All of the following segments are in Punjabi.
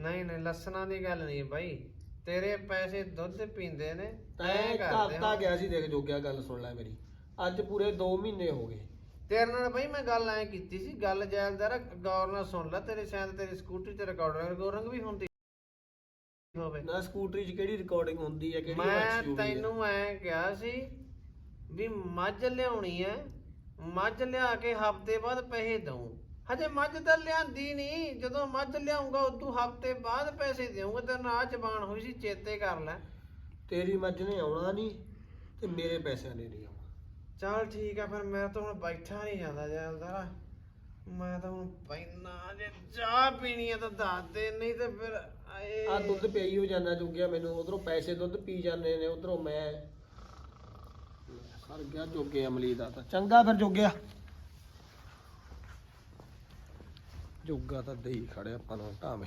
ਨਹੀਂ ਨਹੀਂ ਲੱਸਣਾ ਦੀ ਗੱਲ ਨਹੀਂ ਬਾਈ। ਤੇਰੇ ਪੈਸੇ ਦੁੱਧ ਪੀਂਦੇ ਨੇ ਤੈਂ ਕਰਦੇ ਹੋ। ਗਿਆ ਸੀ ਦੇਖ ਜੋਗਿਆ ਗੱਲ ਸੁਣ ਲੈ ਮੇਰੀ। ਅੱਜ ਪੂਰੇ 2 ਮਹੀਨੇ ਹੋ ਗਏ। ਤੇਰੇ ਨਾਲ ਬਾਈ ਮੈਂ ਗੱਲ ਐ ਕੀਤੀ ਸੀ ਗੱਲ ਜਾਇਲਦਾਰ ਗੌਰ ਨਾਲ ਸੁਣ ਲੈ ਤੇਰੇ ਸ਼ਾਇਦ ਤੇਰੀ ਸਕੂਟਰੀ ਤੇ ਰਿਕਾਰਡਰ ਰਿਕਾਰਡਿੰਗ ਵੀ ਹੁੰਦੀ ਹੋਵੇ। ਨਾ ਸਕੂਟਰੀ 'ਚ ਕਿਹੜੀ ਰਿਕਾਰਡਿੰਗ ਹੁੰਦੀ ਹੈ ਕਿਹੜੀ ਮੈਂ ਹੈ? ਤੈਨੂੰ ਐ ਕਿਹਾ ਸੀ ਵੀ ਮੱਝ ਲਿਆਉਣੀ ਐ ਮੱਝ ਲਿਆ ਕੇ ਹਫ਼ਤੇ ਬਾਅਦ ਪੈਸੇ ਦਊ। ਹਜੇ ਮੱਝ ਤਾਂ ਲਿਆਂਦੀ ਨਹੀਂ। ਜਦੋਂ ਮੱਝ ਲਿਆਉਂਗਾ ਉਦੋਂ ਹਫ਼ਤੇ ਬਾਅਦ ਪੈਸੇ ਦੇਊਂਗਾ। ਤੇ ਨਾ ਜ਼ਬਾਨ ਹੋਈ ਸੀ ਚੇਤੇ ਕਰ ਲੈ। ਤੇਰੀ ਮੱਝ ਨੇ ਆਉਣਾ ਨਹੀਂ ਤੇ ਮੇਰੇ ਪੈਸਿਆਂ ਨੇ ਨਹੀਂ ਆਉਣਾ। ਚਲ ਠੀਕ ਆ ਫਿਰ ਮੈਂ ਤਾਂ ਹੁਣ ਬੈਠਾ ਨਹੀਂ ਜਾਂਦਾ ਜੈਲਦਾਰਾ ਮੈਂ ਤਾਂ ਹੁਣ ਪੈਣਾ ਜੇ ਚਾਹ ਪੀਣੀ ਆ ਤਾਂ ਦੱਸ ਦੇ ਨਹੀਂ ਤੇ ਫਿਰ ਆਏ। ਆ ਦੁੱਧ ਪਈ ਹੋ ਜਾਂਦਾ ਜੋਗਿਆ ਮੈਨੂੰ ਉਧਰੋਂ ਪੈਸੇ ਦੁੱਧ ਪੀ ਜਾਂਦੇ ਨੇ ਉਧਰੋਂ ਮੈਂ ਸਰ ਗਿਆ ਜੋਗੇ ਅਮਲੀ ਦਾ ਤਾਂ। ਚੰਗਾ ਫਿਰ ਜੋਗਿਆ। ਜੋਗਾ ਤਾਂ ਦੇਈ ਖੜਿਆ ਆਪਾਂ ਨੂੰ ਢਾਵੇਂ।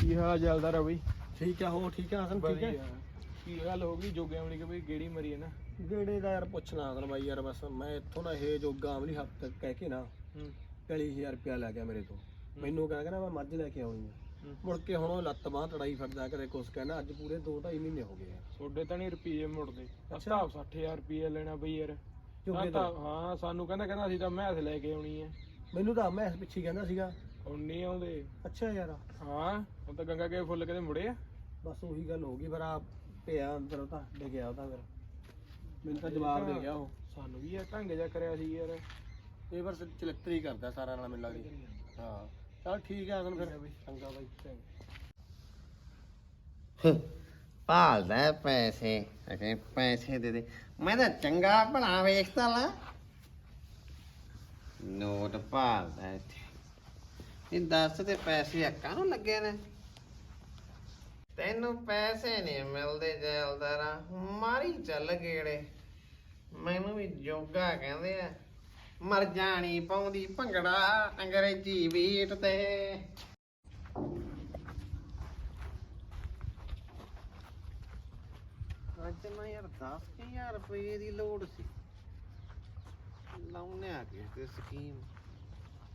ਕੀ ਹਾਲ ਚੱਲਦਾ ਰਾ ਬਈ ਠੀਕ ਆ ਹੋ ਠੀਕ ਆ ਹਸਨ ਠੀਕ ਹੈ ਕੀ ਗੱਲ ਹੋ ਗਈ? ਜੋਗੇ ਵਾਲੀ ਕਿ ਬਈ ਗੇੜੀ ਮਰੀ ਹੈ ਨਾ। ਗੇੜੇ ਦਾ ਯਾਰ ਪੁੱਛਣਾ ਹਸਨ ਬਾਈ ਯਾਰ ਬਸ ਮੈਂ ਇੱਥੋਂ ਨਾ ਇਹ ਜੋਗਾ ਅਮਲੀ ਹੱਥ ਤੱਕ ਕਹਿ ਕੇ ਨਾ ਹੂੰ। 40000 ਰੁਪਇਆ ਲੈ ਗਿਆ ਮੇਰੇ ਤੋਂ। ਮੈਨੂੰ ਕਹਿੰਦਾ ਕਹਿੰਦਾ ਮੈਂ ਮੱਝ ਲੈ ਕੇ ਆਉਣੀ ਆ। ਮੁੜ ਕੇ ਹੁਣ ਉਹ ਲੱਤ ਬਾਹ ਤੜਾਈ ਫਿਰਦਾ ਕਦੇ ਕੁਛ ਕਹਿਣਾ ਅੱਜ ਪੂਰੇ 2 2.5 ਮਹੀਨੇ ਹੋ ਗਏ ਆ। ਤੁਹਾਡੇ ਤਾਂ ਨਹੀਂ ਰੁਪਏ ਮੁੜਦੇ। ਅੱਛਾ। 60000 ਰੁਪਏ ਲੈਣਾ ਬਈ ਯਾਰ। ਜੋਗੇ ਹਾਂ ਤਾਂ ਹਾਂ ਸਾਨੂੰ ਕਹਿੰਦਾ ਕਹਿੰਦਾ ਅਸੀਂ ਤਾਂ ਮੈਥ ਲੈ ਕੇ ਆਉਣੀ ਹੈ। ਮੈਨੂੰ ਤਾਂ ਮੈਂ ਇਸ ਪਿੱਛੇ ਕਹਿੰਦਾ ਸੀਗਾ। ਹੁਣ ਨਹੀਂ ਆਉਂਦੇ। ਅੱਛਾ ਯਾਰ। ਹਾਂ ਹੁਣ ਤਾਂ ਗੰਗਾ ਕੇ ਫੁੱਲ ਕਦੇ ਮੁੜੇ ਆ? ਬਸ ਉਹੀ ਗੱਲ ਹੋ ਗਈ ਫਿਰ ਆ ਪਿਆ ਅੰਦਰ ਉਹ ਤਾਂ ਡਿੱਗਿਆ ਉਹ ਤਾਂ ਫਿਰ। ਮੈਨੂੰ ਤਾਂ ਜਵਾਬ ਦੇ ਗਿਆ ਉਹ। ਸਾਨੂੰ ਵੀ ਇਹ ਢੰਗ ਜਿਹਾ ਕਰਿਆ ਸੀ ਯਾਰ। ਇਹ ਬਸ ਚਲਤਰੀ ਕਰਦਾ ਸਾਰਾ ਨਾਲ ਮੈਨੂੰ ਲੱਗਦੀ। ਹਾਂ ਚਲ ਠੀਕ ਆ ਹਸਨ ਫਿਰ। ਚੰਗਾ। ਬਾਈ ਭਾਲਦਾ ਹੈ ਪੈਸੇ। ਅਗੇ ਪੈਸੇ ਦੇ ਦੇ। ਮੈਂ ਤਾਂ ਚੰਗਾ ਭਲਾ ਵੇਖਦਾ ਲਾ ਨੋਟ ਭਾਲਦਾ ਹੈ ਇੱਥੇ। ਇਹ ਦੱਸ ਤੇ ਪੈਸੇ ਅੱਕਾਂ ਨੂੰ ਲੱਗੇ ਨੇ? ਤੈਨੂੰ ਪੈਸੇ ਨਹੀਂ ਮਿਲਦੇ ਜੈਲਦਾਰਾ। ਮਾਰੀ ਚੱਲ ਗੇੜੇ। ਮੈਨੂੰ ਵੀ ਜੋਗਾ ਕਹਿੰਦੇ ਆ। ਮਰ ਜਾਣੀ ਪਾਉਂਦੀ ਭੰਗੜਾ ਅੰਗਰੇਜ਼ੀ ਬੀਟ ਤੇ। ਅੱਜ ਨਾ ਯਾਰ 10000 ਰੁਪਏ ਦੀ ਲੋੜ ਸੀ। ਲਾਉਨੇ ਆ ਕੇ ਤੇ ਸਕੀਮ।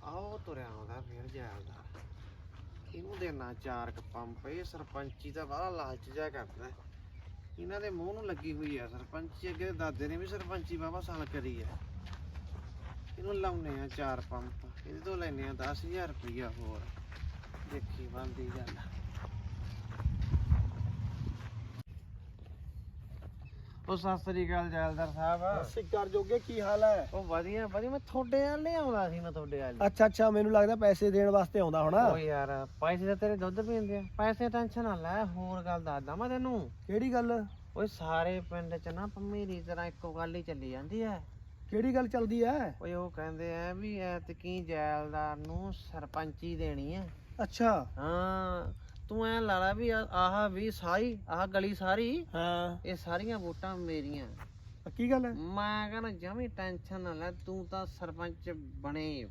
ਆਓ ਤੁਰਿਆ ਆਉਂਦਾ ਫਿਰ ਜਾਇਦਾ ਇਹਨੂੰ ਦੇਣਾ ਚਾਰ ਕ ਪੰਪ ਸਰਪੰਚੀ ਦਾ ਬੜਾ ਲਾਲਚ ਜਾ ਕਰਦਾ। ਇਹਨਾਂ ਦੇ ਮੂੰਹ ਨੂੰ ਲੱਗੀ ਹੋਈ ਆ ਸਰਪੰਚੀ, ਅੱਗੇ ਦਾਦੇ ਨੇ ਵੀ ਸਰਪੰਚੀ ਬਾਬਾ ਸਾਲ ਕਰੀ ਆ। ਇਹਨੂੰ ਲਾਉਣੇ ਆ ਚਾਰ ਪੰਪ, ਇਹਦੇ ਤੋਂ ਲੈਣੇ ਆ 10000 ਰੁਪਈਆ ਹੋਰ। ਦੇਖੀ ਬੰਦੀ ਗੱਲ। ਉਹ ਸਤਿ ਸ੍ਰੀ ਅਕਾਲ ਜੈਲਦਾਰ ਸਾਹਿਬ। ਸਿੱਕਰ ਜੋਗੇ ਕੀ ਹਾਲ ਹੈ? ਉਹ ਵਧੀਆ ਵਧੀਆ। ਮੈਂ ਤੁਹਾਡੇ ਨਾਲ ਲਿਆਉਂਦਾ ਸੀ ਮੈਂ ਤੁਹਾਡੇ ਨਾਲ ਅੱਛਾ ਅੱਛਾ ਮੈਨੂੰ ਲੱਗਦਾ ਪੈਸੇ ਦੇਣ ਵਾਸਤੇ ਆਉਂਦਾ ਹੋਣਾ। ਓ ਯਾਰ ਪੈਸੇ ਤਾਂ ਤੇਰੇ ਦੁੱਧ ਪੀਂਦੇ ਆ। ਪੈਸੇ ਟੈਨਸ਼ਨ ਨਾ ਲੈ ਹੋਰ ਗੱਲ ਦੱਸਦਾ ਮੈਂ ਤੈਨੂੰ। ਕਿਹੜੀ ਗੱਲ? ਓਏ ਸਾਰੇ ਪਿੰਡ ਚ ਨਾ ਮੇਰੀ ਤਰ੍ਹਾਂ ਇੱਕੋ ਗੱਲ ਹੀ ਚੱਲੀ ਜਾਂਦੀ ਐ ਕਿਹੜੀ ਗੱਲ ਚੱਲਦੀ ਹੈ? ਓਏ ਉਹ ਕਹਿੰਦੇ ਆ ਵੀ ਐਤਕੀ ਜੈਲਦਾਰ ਨੂੰ ਸਰਪੰਚੀ ਦੇਣੀ ਐ ਅੱਛਾ। ਹਾਂ। ਤੂੰ ਐ ਲਾ ਲਾ ਵੀ ਆਹ- ਆਹ ਵੀ ਸਾਰੀ ਆਹ ਗਲੀ ਸਾਰੀ ਹਾਂ। ਇਹ ਸਾਰੀਆਂ ਵੋਟਾਂ ਮੇਰੀਆਂ। ਪੱਕੀ ਗੱਲ ਹੈ? ਮੈਂ ਕਹਿੰਦਾ ਜਮੀ ਟੈਨਸ਼ਨ ਨਾ ਲੈ ਤੂੰ ਤਾਂ ਸਰਪੰਚ ਬਣੇ ਹੀ।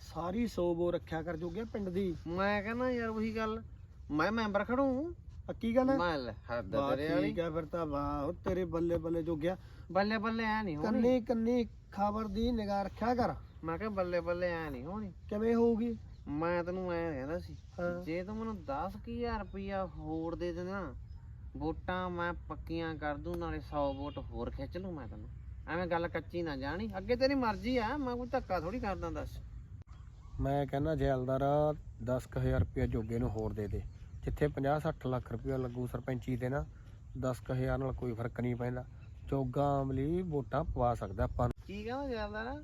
ਸਾਰੀ ਸੋਬੋ ਰੱਖਿਆ ਕਰ ਜੋਗੇ ਪਿੰਡ ਦੀ। ਮੈਂ ਕਹਿੰਦਾ ਯਾਰ ਉਹੀ ਗੱਲ ਮੈਂ ਮੈਂਬਰ ਖੜੂ। ਪੱਕੀ ਗੱਲ ਹੈ? ਮੈਂ ਲੈ ਹੱਦ ਵਾਹ, ਤੇਰੇ ਵਾਲੀ। ਠੀਕ ਹੈ ਫਿਰ ਤਾਂ ਵਾਹ ਉਹ ਤੇਰੇ ਬੱਲੇ ਬੱਲੇ ਜੋਗਿਆ। ਬੱਲੇ ਬੱਲੇ ਐ ਨਹੀਂ ਹੋਣੀ। ਕੰਨੀ ਕੰਨੀ ਖਬਰ ਦੀ ਨਿਗਾਹ ਰੱਖਿਆ ਕਰ। ਮੈਂ ਕਿਹਾ ਬੱਲੇ ਬੱਲੇ ਐ ਨਹੀਂ ਹੋਣੀ। ਕਿਵੇਂ ਹੋਊਗੀ? ਮੈਂ ਤੈਨੂੰ ਐ ਕਹਿੰਦਾ ਸੀ ਹਾਂ। ਜੇ ਤੂੰ ਮੈਨੂੰ 10000 ਰੁਪਇਆ ਹੋਰ ਦੇ ਦੇਣਾ ਵੋਟਾਂ ਮੈਂ ਪੱਕੀਆਂ ਕਰ ਦੂੰ ਨਾਲੇ 100 ਵੋਟ ਹੋਰ ਖਿੱਚ ਲੂੰ ਮੈਂ ਤੈਨੂੰ। ਐਵੇਂ ਗੱਲ ਕੱਚੀ ਨਾ ਜਾਣੀ। ਅੱਗੇ ਤੇਰੀ ਮਰਜ਼ੀ ਆ ਮੈਂ ਕੋਈ ਧੱਕਾ ਥੋੜੀ ਕਰਦਾ ਦੱਸ। ਮੈਂ ਕਹਿੰਦਾ ਜੈਲਦਾਰ 10000 ਰੁਪਇਆ ਜੋਗੇ ਨੂੰ ਹੋਰ ਦੇ ਦੇ। ਜਿੱਥੇ 50 60 ਲੱਖ ਰੁਪਇਆ ਲੱਗੂ ਸਰਪੰਚੀ ਤੇ ਨਾ 10000 ਨਾਲ ਕੋਈ ਫ਼ਰਕ ਨਹੀਂ ਪੈਂਦਾ। ਜੋਗਾ ਅਮਲੀ ਵੋਟਾਂ ਪਵਾ ਸਕਦਾ ਆਪਾਂ ਨੂੰ। ਕੀ ਕਹਿੰਦਾ ਜਾਂਦਾ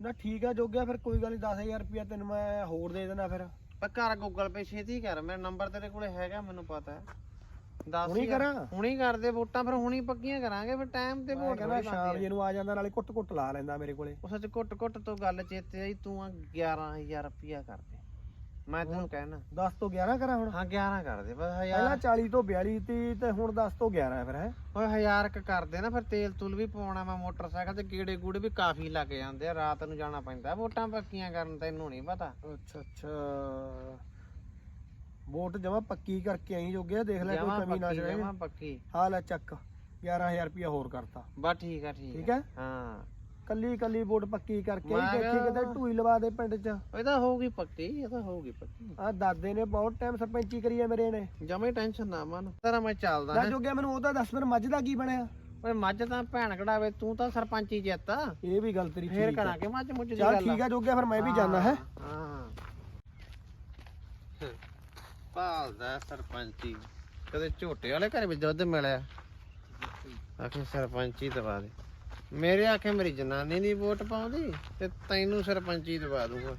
ਨਾ ਠੀਕ ਆ ਜੋਗਿਆ ਫਿਰ ਕੋਈ ਗੱਲ ਨਹੀਂ 10000 ਰੁਪਇਆ ਤੈਨੂੰ ਮੈਂ ਹੋਰ ਦੇ ਦੇਣਾ ਫਿਰ ਪਰ ਘਰ ਗੂਗਲ ਪੇ ਛੇਤੀ ਕਰ ਮੇਰਾ ਨੰਬਰ ਤੇਰੇ ਕੋਲੇ ਹੈਗਾ ਮੈਨੂੰ ਪਤਾ ਹੈ ਦੱਸ ਹੁਣੀ। ਕਰਾਂ? ਹੁਣੀ ਕਰਦੇ ਵੋਟਾਂ ਫਿਰ ਹੁਣੀ ਪੱਕੀਆਂ ਕਰਾਂਗੇ ਫਿਰ ਟਾਈਮ ਤੇ ਮੈਂ ਵੋਟ ਕਹਿੰਦਾ ਸ਼ਾਮ ਜੇ। ਨੂੰ ਆ ਜਾਂਦਾ ਨਾਲੇ ਕੁੱਟ ਕੁੱਟ ਲਾ ਲੈਂਦਾ ਮੇਰੇ ਕੋਲੇ ਉਹ ਸੱਚ ਘੁੱਟ ਘੁੱਟ ਤੋਂ ਗੱਲ ਚੇਤੇ ਆਈ ਤੂੰ ਆ 11000 ਰੁਪਇਆ ਕਰ ਦੇ ਮੈਂ ਤੈਨੂੰ ਕਹਿਣਾ। 10 ਤੋਂ 11 ਕਰਾਂ ਹੁਣ? ਹਾਂ 11 ਕਰ ਦੇ ਬਸ ਪਹਿਲਾਂ ਹਜ਼ਾਰ 40 ਤੋਂ 42 ਤੀ ਤੇ ਹੁਣ 10 ਤੋਂ 11 ਹੈ ਫਿਰ ਹੈ? ਓਏ ਹਜ਼ਾਰ ਕ ਕਰ ਦੇ ਨਾ ਫਿਰ ਤੇਲ ਤੂਲ ਵੀ ਪਾਉਣਾ ਮੈਂ ਮੋਟਰਸਾਈਕਲ ਤੇ ਕੀੜੇ ਕੂੜੇ ਵੀ ਕਾਫੀ ਲੱਗ ਜਾਂਦੇ ਆ ਰਾਤ ਨੂੰ ਜਾਣਾ ਪੈਂਦਾ। ਵੋਟਾਂ ਪੱਕੀਆਂ ਕਰਨ ਤੈਨੂੰ ਨਹੀਂ ਪਤਾ। ਅੱਛਾ ਅੱਛਾ। ਵੋਟ ਜਮਾ ਪੱਕੀ ਕਰਕੇ ਆਈ ਜੋਗਿਆ ਦੇਖ ਲੈ ਕੋਈ ਕਮੀ ਨਾ ਜਾਵੇ। ਜਮਾਂ ਪੱਕੀ। ਹਾਲ ਹੈ ਚੱਕ। 11000 ਰੁਪਇਆ ਹੋਰ ਕਰਤਾ। ਬਸ ਠੀਕ ਆ ਠੀਕ ਠੀਕ ਹੈ? ਹਾਂ। ਕੱਲੀ ਕੱਲੀ ਵੋਟ ਪੱਕੀ ਕਰਕੇ ਮੈਂ ਦੇਖੀ ਕਿਹਾ- ਕਿਤੇ ਢੂਈ ਲਵਾ ਦੇ ਪਿੰਡ 'ਚ। ਇਹ ਤਾਂ ਹੋਊਗੀ ਪੱਕੀ ਇਹ ਤਾਂ ਹੋਊਗੀ ਪੱਕੀ। ਆ ਦਾਦੇ ਨੇ ਬਹੁਤ ਟਾਈਮ ਸਰਪੰਚੀ ਕਰੀ ਆ ਮੇਰੇ ਨੇ। ਜਮੇ ਟੈਨਸ਼ਨ ਨਾ ਮਨ ਤੇਰਾ ਮੈਂ ਚੱਲਦਾ ਹੈਂ। ਜੋਗਿਆ ਮੈਨੂੰ ਉਹਦਾ ਦੱਸ ਫਿਰ ਮੱਝ ਦਾ ਕੀ ਬਣਿਆ? ਓਏ ਮੱਝ ਤਾਂ ਭੈਣ ਕਢਾਵੇ ਤੂੰ ਤਾਂ ਸਰਪੰਚੀ ਜਿੱਤ। ਇਹ ਵੀ ਗੱਲ ਤੇਰੀ ਫੇਰ ਠੀਕ ਆ। ਕਰਾਂਗੇ ਮੱਝ ਮੁੱਝ ਦੀ ਚੱਲ ਗੱਲ। ਠੀਕ ਆ ਜੋਗਿਆ ਫਿਰ ਮੈਂ ਵੀ ਜਾਣਾ ਹੈ ਹਾਂ? ਭਾਲਦਾ ਸਰਪੰਚੀ। ਕਦੇ ਝੋਟੇ ਵਾਲੇ ਘਰ ਵਿੱਚ ਦੁੱਧ ਮਿਲਿਆ। ਆਖੇ ਸਰਪੰਚੀ ਦਵਾ ਦੇ। ਮੇਰੇ ਆਖੇ ਮੇਰੀ ਜਨਾਨੀ ਦੀ ਵੋਟ ਪਾਉਂਦੀ ਤੇ ਤੈਨੂੰ ਸਰਪੰਚੀ ਦਵਾ ਦੂੰਗਾ।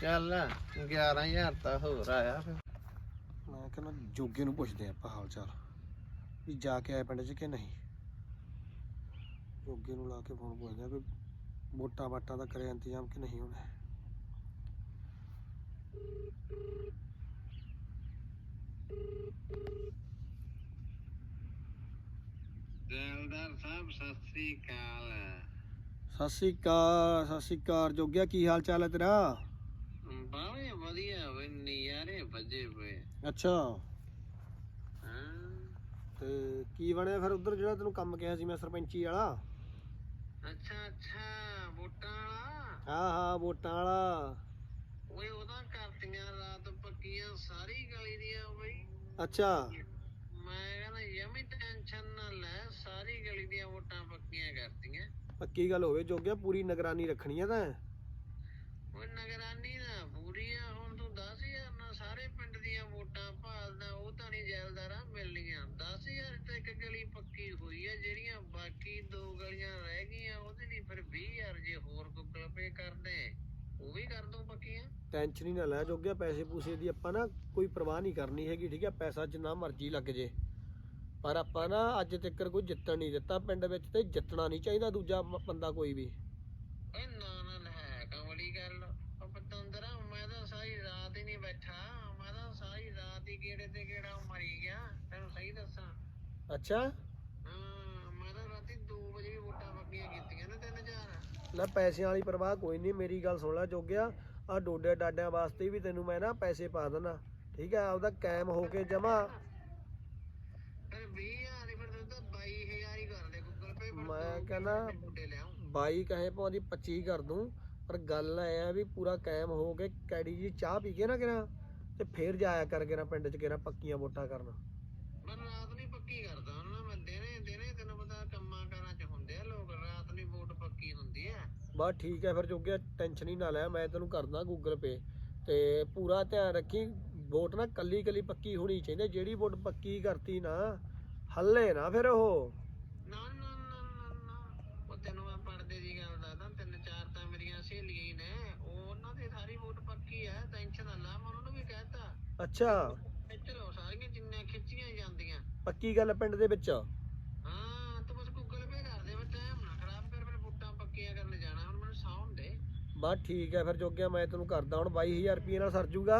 ਚੱਲ 11000 ਤਾਂ ਹੋਰ ਆਇਆ ਫਿਰ। ਮੈਂ ਕਹਿੰਦਾ ਜੋਗੇ ਨੂੰ ਪੁੱਛਦੇ ਆਪਾਂ ਹਾਲ ਚਾਲ ਵੀ ਜਾ ਕੇ ਆਏ ਪਿੰਡ 'ਚ ਕਿ ਨਹੀਂ? ਜੋਗੇ ਨੂੰ ਲਾ ਕੇ ਫੋਨ ਪੁੱਛਦੇ ਆ ਵੀ ਵੋਟਾਂ ਵਾਟਾਂ ਦਾ ਕਰਿਆ ਇੰਤਜ਼ਾਮ ਕਿ ਨਹੀਂ ਉਹਨੇ ਸਾਹਿਬ ਸਤਿ ਸ੍ਰੀ ਅਕਾਲ। ਸਤਿ ਸ਼੍ਰੀ ਅਕਾਲ ਸਤਿ ਸ਼੍ਰੀ ਅਕਾਲ। ਜੋਗਿਆ ਕੀ ਹਾਲ ਚਾਲ ਹੈ ਤੇਰਾ? ਬਾਵੇਂ ਵਧੀਆ ਵੇ ਨਿਆਰੇ ਵੱਜੇ ਪਏ। ਅੱਛਾ। ਤੇ ਕੀ ਬਣਿਆ ਫਿਰ ਉਧਰ ਜਿਹੜਾ ਤੈਨੂੰ ਕੰਮ ਕਿਹਾ ਸੀ ਮੈਂ ਸਰਪੰਚੀ ਵਾਲਾ? ਅੱਛਾ ਅੱਛਾ ਵੋਟਾਂ ਵਾਲਾ? ਹਾਂ ਹਾਂ ਵੋਟਾਂ ਵਾਲਾ। ਓਏ ਉਹਦਾ ਕਰਤੀਆਂ ਰਾਤ ਪੱਕੀਆਂ ਸਾਰੀ ਗਲੀ ਦੀਆਂ ਬਈ ਅੱਛਾ। ਮੈਂ ਕਹਿੰਦਾ ਯਮੀ ਟੈਨਸ਼ਨ ਨਾ ਲੈ ਸਾਰੀ ਗਲੀ ਦੀਆਂ ਵੋਟਾਂ ਪੱਕੀਆਂ ਕਰਤੀਆਂ। ਪੱਕੀ ਗੱਲ ਹੋਵੇ ਜੋਗਿਆ ਪੂਰੀ ਨਿਗਰਾਨੀ ਰੱਖਣੀ ਆ ਤਾਂ। ਓਏ ਨਗਰਾਨੀ ਨਾ ਪੂਰੀ ਆ ਹੁਣ ਤੂੰ 10000 ਨਾਲ ਸਾਰੇ ਪਿੰਡ ਦੀਆਂ ਵੋਟਾਂ ਭਾਲਦਾ ਉਹ ਤਾਂ ਨਹੀਂ ਜੈਲਦਾਰਾਂ ਮਿਲਣੀਆਂ। 10000 ਤੇ ਇੱਕ ਗਲੀ ਪੱਕੀ ਹੋਈ ਆ ਜਿਹੜੀਆਂ ਬਾਕੀ ਦੋ ਗਲੀਆਂ ਰਹਿ ਗਈਆਂ ਉਹਦੇ ਲਈ ਫਿਰ 20000 ਜੇ ਹੋਰ ਗੂਗਲ ਪੇ ਕਰਦੇ ਉਹ ਵੀ ਕਰ ਦੂੰ ਪੱਕੀਆਂ। ਟੈਨਸ਼ਨ ਹੀ ਨਾ ਲੈ ਜੋਗਿਆ ਪੈਸੇ ਪੂਸੇ ਦੀ ਆਪਾਂ ਨਾ ਕੋਈ ਪਰਵਾਹ ਨਹੀਂ ਕਰਨੀ ਹੈਗੀ ਠੀਕ ਹੈ ਪੈਸਾ ਜਿੰਨਾ ਮਰਜ਼ੀ ਲੱਗ ਜੇ। ਪਰ ਆਪਾਂ ਨਾ ਅੱਜ ਤੱਕ ਕੋਈ ਜਿੱਤਣ ਨਹੀਂ ਦਿੱਤਾ ਪਿੰਡ ਵਿੱਚ ਤੇ ਜਿੱਤਣਾ ਨਹੀਂ ਚਾਹੀਦਾ ਦੂਜਾ ਮ- ਬੰਦਾ ਕੋਈ ਵੀ। ਓਏ ਨਾ ਨਾ ਨਾ ਹੈ ਕਮਲੀ ਗੱਲ? ਉਹ ਪਤੰਦਰਾ ਮੈਂ ਤਾਂ ਸਾਰੀ ਰਾਤ ਹੀ ਨਹੀਂ ਬੈਠਾ। ਮੈਂ ਤਾਂ ਸਾਰੀ ਰਾਤ ਹੀ ਗੇੜੇ ਤੇ ਗੇੜਾ ਮਰੀ ਗਿਆ। ਤੈਨੂੰ ਸਹੀ ਦੱਸਾਂ? ਅੱਛਾ? ਹਾਂ ਮੈਂ ਤਾਂ ਰਾਤੀ 2 ਵਜੇ ਵੀ ਵੋਟਾਂ ਪੱਕੀਆਂ ਕੀਤੀਆਂ ਨੇ 3000 ਲੈ ਪੈਸਿਆਂ ਵਾਲੀ ਪਰਵਾਹ ਕੋਈ ਨਹੀਂ ਮੇਰੀ ਗੱਲ ਸੁਣ ਲੈ ਜੋਗਿਆ। ਆ ਡੋਡੇ ਡਾਡਿਆਂ ਵਾਸਤੇ ਵੀ ਤੈਨੂੰ ਮੈਂ ਨਾ ਪੈਸੇ ਪਾ ਦੇਣਾ ਠੀਕ ਹੈ ਆਪਦਾ ਕਾਇਮ ਹੋ ਕੇ ਜਮਾ ਫਿਰ 20000 ਦੀ ਫਿਰ ਤਾਂ 22000 ਹੀ ਕਰ ਦੇ ਗੂਗਲ ਪੇ ਮੈਂ ਕਹਿੰਦਾ 22 ਕਹੇ ਪਾਉਂਦੀ 25 ਕਰ ਦੂੰ ਪਰ ਗੱਲ ਐ ਆ ਵੀ ਪੂਰਾ ਕਾਇਮ ਹੋ ਕੇ ਕੈੜੀ ਜੀ ਚਾਹ ਪੀ ਕੇ ਨਾ ਕਿਰਾ ਤੇ ਫੇਰ ਜਾਇਆ ਕਰ ਕਿਰਾ ਪਿੰਡ ਚ ਕਿਰਾ ਪੱਕੀਆਂ ਵੋਟਾਂ ਕਰਨ। ਮੈਂ ਰਾਤ ਨਹੀਂ ਪੱਕੀ ਕਰਦਾ ਉਹਨਾਂ ਮੈਂ ਦਿਨੇ ਦਿਨੇ ਤੈਨੂੰ ਪਤਾ ਕੰਮਾਂ ਕਾਰਾਂ ਚ ਹੁੰਦੇ ਆ ਲੋਕ ਰਾਤ ਨਹੀਂ ਵੋਟ ਪੱਕੀ ਹੁੰਦੀ ਆ। ਬਸ ਠੀਕ ਹੈ ਫਿਰ ਜੋਗਿਆ ਟੈਨਸ਼ਨ ਹੀ ਨਾ ਲੈ ਮੈਂ ਤੈਨੂੰ ਕਰਦਾ ਗੂਗਲ ਪੇ ਤੇ ਪੂਰਾ ਧਿਆਨ ਰੱਖੀ ਵੋਟ ਨਾ ਕੱਲੀ ਕੱਲੀ ਪੱਕੀ ਹੋਣੀ ਚਾਹੀਦੀ ਜਿਹੜੀ ਵੋਟ ਪੱਕੀ ਕਰਤੀ ਨਾ ਹੱਲੇ ਨਾ ਫਿਰ ਉਹ ਨਾ ਨਾ ਨਾ ਨਾ ਨਾ ਉਹ ਤੈਨੂੰ ਮੈਂ ਪੜਦੇ ਦੀ ਗੱਲ ਦੱਸਦਾ ਤਿੰਨ ਚਾਰ ਤਾਂ ਮੇਰੀਆਂ ਸਹੇਲੀਆਂ ਹੀ ਨੇ ਉਹ ਉਹਨਾਂ ਦੀ ਸਾਰੀ ਵੋਟ ਪੱਕੀ ਹੈ ਟੈਨਸ਼ਨ ਨਾ ਲੈ ਮੈਂ ਉਹਨਾਂ ਨੂੰ ਵੀ ਕਹਿਤਾ ਅੱਛਾ। ਲਓ ਸਾਰੀਆਂ ਜਿੰਨੀਆਂ ਖਿੱਚੀਆਂ ਜਾਂਦੀਆਂ। ਪੱਕੀ ਗੱਲ ਪਿੰਡ ਦੇ ਵਿੱਚ? ਹਾਂ ਤੂੰ ਬਸ ਗੂਗਲ ਪੇ ਕਰ ਦੇ ਟਾਈਮ ਨਾ ਖਰਾਬ ਕਰ ਫਿਰ ਵੋਟਾਂ ਪੱਕੀਆਂ ਕਰਨ ਜਾਣਾ ਹੁਣ ਮੈਨੂੰ ਸੌਣ ਦੇ ਬਸ ਠੀਕ ਹੈ ਫਿਰ ਜੋਗਿਆ ਮੈਂ ਤੈਨੂੰ ਕਰਦਾ ਹੁਣ 22000 ਰੁਪਏ ਨਾਲ ਸਰ ਜੂਗਾ।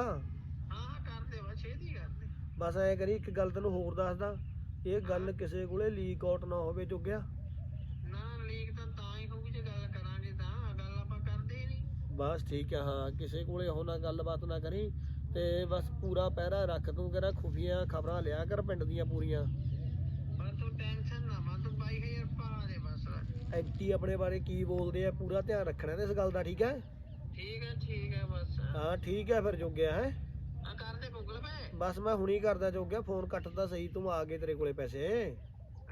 ਹਾਂ ਹਾਂ ਕਰ ਦੇ ਬਸ ਛੇਤੀ ਕਰ ਦੇ। ਬਸ ਐ ਕਰੀ ਇੱਕ ਗੱਲ ਤੈਨੂੰ ਹੋਰ ਦੱਸਦਾ ਇਹ ਗੱਲ ਕਿਸੇ ਕੋਲੇ ਲੀਕ ਆਊਟ ਨਾ ਹੋਵੇ ਜੋਗਿਆ। ਨਾ ਲੀਕ ਤਾਂ ਤਾਂ ਹੀ ਹੋਊਗੀ ਜੇ ਗੱਲ ਕਰਾਂਗੇ ਤਾਂ ਗੱਲ ਆਪਾਂ ਕਰਦੇ ਹੀ ਨਹੀਂ ਬਸ ਠੀਕ ਹੈ ਹਾਂ ਕਿਸੇ ਕੋਲੇ ਉਹ ਨਾ ਗੱਲਬਾਤ ਨਾ ਕਰੀ ਤੇ ਬਸ ਪੂਰਾ ਪਹਿਰਾ ਰੱਖ ਤੂੰ ਕਿਹੜਾ ਖੁਫੀਆਂ ਖਬਰਾਂ ਲਿਆ ਕਰ ਪਿੰਡ ਦੀਆਂ ਪੂਰੀਆਂ। ਪਰ ਤੂੰ ਟੈਨਸ਼ਨ ਨਾ ਮਾ ਤੂੰ 22000 ਪਾ ਦੇ ਬਸ। ਐਂਟੀ ਆਪਣੇ ਬਾਰੇ ਕੀ ਬੋਲਦੇ ਆ ਪੂਰਾ ਧਿਆਨ ਰੱਖਣਾ ਤੇ ਇਸ ਗੱਲ ਦਾ ਠੀਕ ਹੈ? ਠੀਕ ਹੈ ਠੀਕ ਹੈ ਬਸ। ਹਾਂ ਠੀਕ ਹੈ ਫਿਰ ਜੋਗਿਆ ਹੈ? ਆ ਕਰ ਦੇ ਗੂਗਲ ਪੇ ਬਸ ਮੈਂ ਹੁਣੀ ਕਰਦਾ ਜੋਗਿਆ ਫੋਨ ਕੱਟਦਾ ਸਹੀ ਤੂੰ ਆ ਗਏ ਤੇਰੇ ਕੋਲੇ ਪੈਸੇ।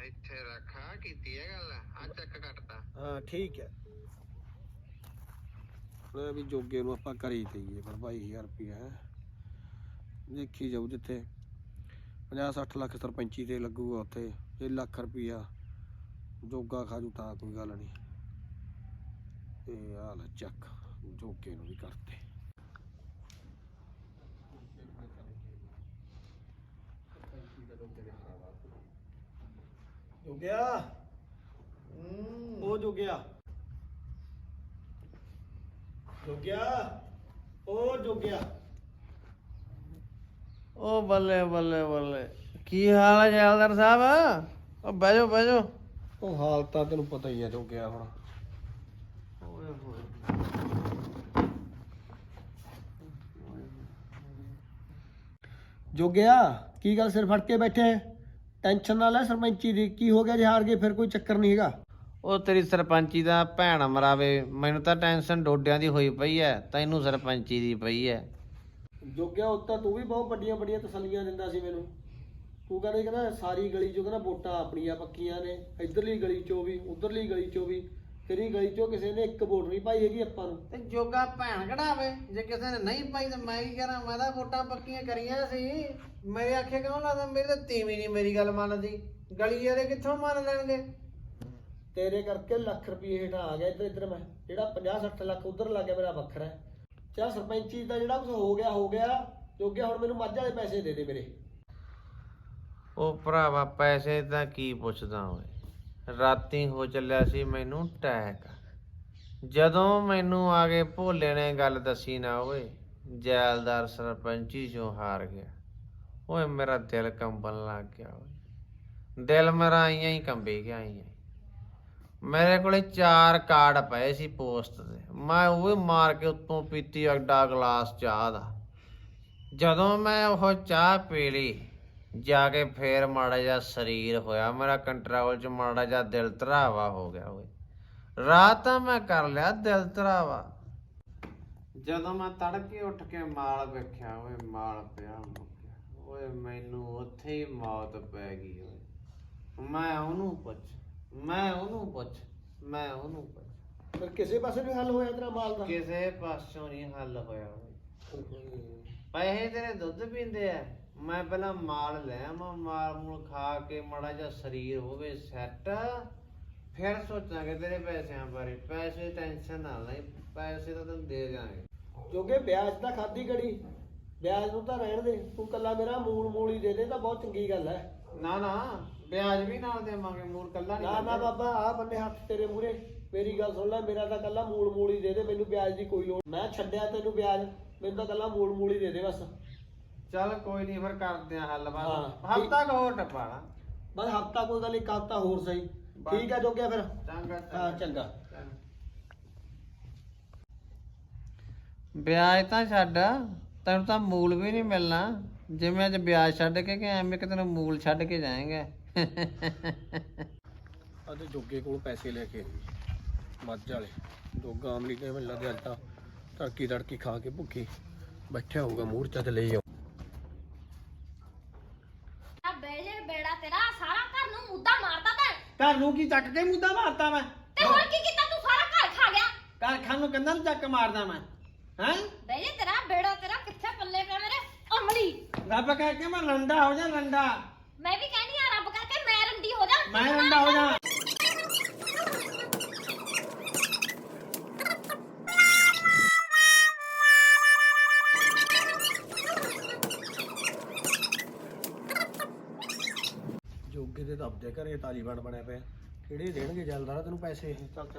ਇੱਥੇ ਰੱਖਾ ਕੀਤੀ ਹੈ ਗੱਲ ਆ ਚੱਕ ਕੱਟਦਾ। ਹਾਂ ਠੀਕ ਹੈ। ਲੈ ਵੀ ਜੋਗੇ ਨੂੰ ਆਪਾਂ ਕਰੀ ਦਈਏ ਪਰ 22000 ਰੁਪਏ ਹੈ। ਦੇਖੀ ਜਾਊ ਜਿੱਥੇ 50 60 ਲੱਖ ਸਰਪੰਚੀ ਤੇ ਲੱਗੂਗਾ ਉੱਥੇ ਇਹ ਲੱਖ ਰੁਪਿਆ ਜੋਗਾ ਖਾਜੂ ਤਾਂ ਕੋਈ ਗੱਲ ਨਹੀਂ। ਤੇ ਆ ਲੈ ਚੱਕ ਜੋਗੇ ਨੂੰ ਵੀ ਕਰਤੇ। ਜੋਗਿਆ? ਉਹ ਜੋਗਿਆ। ਜੋਗਿਆ? ਉਹ ਜੋਗਿਆ। ਉਹ ਬੱਲੇ ਬੱਲੇ ਬੱਲੇ। ਕੀ ਹਾਲ ਹੈ ਜੈਲਦਾਰ ਸਾਹਿਬ? ਉਹ ਬਹਿ ਜਾਓ ਬਹਿ ਜਾਓ ਉਹ ਹਾਲ ਤਾਂ ਤੈਨੂੰ ਪਤਾ ਹੀ ਆ ਜੋਗਿਆ ਹੁਣ। ਓਏ ਹੋਏ। ਜੋਗਿਆ ਕੀ ਗੱਲ ਸਿਰ ਫੜ ਕੇ ਬੈਠੇ? ਟੈਨਸ਼ਨ ਨਾ ਲੈ ਸਰਪੰਚੀ ਦੀ ਕੀ ਹੋ ਗਿਆ ਜੇ ਹਾਰ ਗਏ ਫਿਰ ਕੋਈ ਚੱਕਰ ਨਹੀਂ ਹੈਗਾ। ਉਹ ਤੇਰੀ ਸਰਪੰਚੀ ਦਾ ਭੈਣ ਮਰਾਵੇ ਮੈਨੂੰ ਤਾਂ ਟੈਨਸ਼ਨ ਡੋਡਿਆਂ ਦੀ ਹੋਈ ਪਈ ਐ ਤੈਨੂੰ ਸਰਪੰਚੀ ਦੀ ਪਈ ਐ। ਜੋਗਿਆ ਉੱਤਾ ਤੂੰ ਵੀ ਬਹੁਤ ਵੱਡੀਆਂ ਵੱਡੀਆਂ ਤਸੱਲੀਆਂ ਦਿੰਦਾ ਸੀ ਮੈਨੂੰ। ਤੂੰ ਕਹਿੰਦਾ ਸੀ ਕਹਿੰਦਾ ਸਾਰੀ ਗਲੀ ਚੋਂ ਕਹਿੰਦਾ ਵੋਟਾਂ ਆਪਣੀਆਂ ਪੱਕੀਆਂ ਨੇ ਇਧਰਲੀ ਗਲੀ ਚੋਂ ਵੀ ਉਧਰਲੀ ਗਲੀ ਚੋਂ ਵੀ ਤੇਰੀ ਗਲੀ ਚੋਂ ਕਿਸੇ ਨੇ ਇੱਕ ਵੋਟ ਨਹੀਂ ਪਾਈ ਹੈਗੀ ਆਪਾਂ ਨੂੰ। ਤੇ ਜੋਗਾ ਭੈਣ ਕਢਾਵੇ ਜੇ ਕਿਸੇ ਨੇ ਨਹੀਂ ਪਾਈ ਤਾਂ ਮੈਂ ਕੀ ਕਰਾਂ ਮੈਂ ਤਾਂ ਵੋਟਾਂ ਪੱਕੀਆਂ ਕਰੀਆਂ ਸੀ। ਮੇਰੇ ਆਖੇ ਕਿਉਂ ਲੱਗਦਾ ਮੇਰੀ ਤਾਂ ਤੀਵੀਂ ਨਹੀਂ ਮੇਰੀ ਗੱਲ ਮੰਨਦੀ। ਗਲੀ ਵਾਲੇ ਕਿੱਥੋਂ ਮੰਨ ਲੈਣਗੇ? ਤੇਰੇ ਕਰਕੇ ਲੱਖ ਰੁਪਏ ਹੇਠਾਂ ਆ ਗਿਆ ਇੱਧਰ ਇੱਧਰ ਮੈਂ ਜਿਹੜਾ 50 60 ਲੱਖ ਉਧਰ ਲੱਗ ਗਿਆ ਮੇਰਾ ਵੱਖਰਾ। ਹੈ ਚਾ ਸਰਪੰਚੀ ਦਾ ਜਿਹੜਾ ਕੁਝ ਹੋ ਗਿਆ ਹੋ ਗਿਆ ਜੋਗਿਆ ਹੁਣ ਮੈਨੂੰ ਮੱਝ ਵਾਲੇ ਪੈਸੇ ਦੇ ਦੇ ਮੇਰੇ। ਉਹ ਭਰਾਵਾ, ਪੈਸੇ ਤਾਂ ਕੀ ਪੁੱਛਦਾ ਓਏ? ਰਾਤੀ ਹੋ ਚੱਲਿਆ ਸੀ ਮੈਨੂੰ ਟੈਕ ਜਦੋਂ ਮੈਨੂੰ ਆ ਕੇ ਭੋਲੇ ਨੇ ਗੱਲ ਦੱਸੀ ਨਾ ਓਏ, ਜੈਲਦਾਰ ਸਰਪੰਚੀ ਚੋਂ ਹਾਰ ਗਿਆ। ਓਏ ਮੇਰਾ ਦਿਲ ਕੰਬਣ ਲੱਗ ਗਿਆ ਓਏ। ਦਿਲ ਮੇਰਾ ਆਈਆਂ ਹੀ ਕੰਬੇ ਗਿਆ, ਆਈਆਂ ਮੇਰੇ ਕੋਲੇ ਚਾਰ ਕਾਰਡ ਪਏ ਸੀ ਪੋਸਟ ਦੇ ਮੈਂ ਉਹ ਵੀ ਮਾਰ ਕੇ ਉੱਤੋਂ ਪੀਤੀ ਅੱਡਾ ਗਲਾਸ ਚਾਹ ਦਾ। ਜਦੋਂ ਮੈਂ ਉਹ ਚਾਹ ਪੀ ਲਈ, ਜਾ ਕੇ ਫੇਰ ਮਾੜਾ ਜਿਹਾ ਸਰੀਰ ਹੋਇਆ। ਮੇਰਾ ਕੰਟਰੋਲ ਚ ਮਾੜਾ ਜਿਹਾ ਦਿਲ ਧਰਾਵਾ ਹੋ ਗਿਆ ਓਏ। ਰਾਤ ਤਾਂ ਮੈਂ ਕਰ ਲਿਆ, ਦਿਲ ਧਰਾਵਾ। ਜਦੋਂ ਮੈਂ ਤੜਕੇ ਉੱਠ ਕੇ ਮਾਲ ਵੇਖਿਆ, ਓਏ ਮਾਲ ਪਿਆ ਓਏ ਮੈਨੂੰ ਉੱਥੇ ਹੀ ਮੌਤ ਪੈ ਗਈ ਓਏ। ਮੈਂ ਉਹਨੂੰ ਪੁੱਛ ਮੈਂ ਉਹਨੂੰ ਪੁੱਛ ਮੈਂ ਉਹਨੂੰ ਪੁੱਛ। ਫਿਰ ਕਿਸੇ ਪਾਸੇ ਵੀ ਹੱਲ ਹੋਇਆ ਤੇਰਾ ਮਾਲ ਦਾ? ਕਿਸੇ ਪਾਸੋਂ ਨਹੀਂ ਹੱਲ ਹੋਇਆ ਓਏ ਪੈਸੇ ਤੇਰੇ ਦੁੱਧ ਪੀਂਦੇ ਆ। ਮੈਂ ਪਹਿਲਾਂ ਮਾਲ ਲੈ ਆਵਾਂ ਮਾਲ ਮੂਲ ਖਾ ਕੇ ਮਾੜਾ ਜਿਹਾ ਸਰੀਰ ਹੋਵੇ ਸੈੱਟ ਫਿਰ ਸੋਚਾਂਗੇ ਤੇਰੇ ਪੈਸਿਆਂ ਬਾਰੇ। ਪੈਸੇ ਟੈਨਸ਼ਨ ਨਾ ਲੈ ਪੈਸੇ ਤਾਂ ਤੈਨੂੰ ਦੇ ਜਾਾਂਗੇ ਜੋਗੇ ਵਿਆਜ ਤਾਂ ਖਾਦੀ ਗੜੀ ਵਿਆਜ ਨੂੰ ਤਾਂ ਰਹਿਣ ਦੇ। ਤੂੰ ਕੱਲਾ ਮੇਰਾ ਮੂਲ ਮੂਲ ਹੀ ਦੇ ਦੇ ਤਾਂ ਬਹੁਤ ਚੰਗੀ ਗੱਲ ਹੈ। ਨਾ ਨਾ। ਵਿਆਜ ਵੀ ਨਾਲ ਦੇਵਾਂਗੇ ਮੂਲ ਕੱਲਾ ਨਹੀਂ ਨਾ ਨਾ ਬਾਬਾ ਆ ਬੰਨੇ ਹੱਥ ਤੇਰੇ ਮੂਰੇ ਮੇਰੀ ਗੱਲ ਸੁਣ ਲੈ ਮੇਰਾ ਤਾਂ ਕੱਲਾ ਮੂਲ ਮੂਲ ਹੀ ਦੇ ਦੇ ਮੈਨੂੰ ਵਿਆਜ ਦੀ ਕੋਈ ਲੋੜ ਮੈਂ ਛੱਡਿਆ ਤੈਨੂੰ ਵਿਆਜ ਮੈਨੂੰ ਤਾਂ ਕੱਲਾ ਮੂਲ ਮੂਲ ਹੀ ਦੇ ਦੇ ਬਸ। ਚੱਲ ਕੋਈ ਨਹੀਂ ਫਿਰ ਕਰਦੇ ਆ ਹੱਲ ਹਾਂ, ਬਾਤ ਹਫਤਾ ਕੁ ਹੋਰ ਟਪਾਣਾ ਬਸ ਹਫਤਾ ਕੋਈ ਗੱਲ ਇੱਕ ਹਫਤਾ ਹੋਰ ਸਹੀ। ਠੀਕ ਹੈ ਜੋਗਿਆ ਫਿਰ। ਚੰਗਾ ਹਾਂ ਚੰਗਾ। ਵਿਆਜ ਤਾਂ ਛੱਡ ਤੈਨੂੰ ਤਾਂ ਮੂਲ ਵੀ ਨਹੀਂ ਮਿਲਣਾ। ਜਿਵੇਂ ਅੱਜ ਵਿਆਜ ਛੱਡ ਕੇ ਕਿ ਐਵੇਂ ਕਿ ਤੈਨੂੰ ਮੂਲ ਛੱਡ ਕੇ ਜਾਏਗਾ। ਅੱਜ ਜੋਗੇ ਕੋਲ ਪੈਸੇ ਲੈ ਕੇ ਮੱਝ ਵਾਲੇ। ਜੋਗਾ ਆਮਲੀ ਕੇ ਮਿਲਦਾ ਤੇ ਅੱਜ ਤਾਂ ਤੜਕੀ ਤੜਕੀ ਖਾ ਕੇ ਭੁੱਖੀ ਬੈਠਿਆ ਹੋਊਗਾ ਮੂਰਚਾ ਤੇ ਲਈ ਆ ਬੇਜੇ ਬੇੜਾ ਤੇਰਾ ਸਾਰਾ ਘਰ ਨੂੰ ਮੁੱਦਾ ਮਾਰਦਾ ਤੈਂ। ਘਰ ਨੂੰ ਕੀ ਚੱਕ ਕੇ ਮੁੱਦਾ ਮਾਰਤਾ ਮੈਂ? ਤੇ ਹੁਣ ਕੀ ਕੀਤਾ ਤੂੰ ਸਾਰਾ ਘਰ ਖਾ ਗਿਆ? ਘਰ ਖਾਨ ਨੂੰ ਕੰਨਾਂ ਨੂੰ ਚੱਕ ਮਾਰਦਾ ਮੈਂ ਹੈਂ? ਬੇਜੇ ਤੇਰਾ ਬੇੜਾ ਤੇਰਾ ਕਿੱਥੇ ਪੱਲੇ ਪਿਆ ਮੇਰੇ? ਅਮਲੀ। ਰੱਬ ਕਹਿ ਕੇ ਮੈਂ ਰੰਡਾ ਹੋ ਜਾ ਮੈਂ ਵੀ ਆ ਰੱਬ ਕਰਕੇ ਮੈਂ ਰੰਡੀ ਹੋ ਜਾ ਮੈਂ ਰੰਡਾ ਹੋ ਜਾ। ਜੋਗੇ ਦੇ ਦਬਦੇ ਘਰੇ ਤਾਲੀਬਾਨ ਬਣਿਆ ਪਿਆ। ਕਿਹੜੇ ਦੇਣਗੇ ਜਲਦਾਰਾ ਤੈਨੂੰ ਪੈਸੇ? ਇਹ ਚੱਲ ਚੱਲ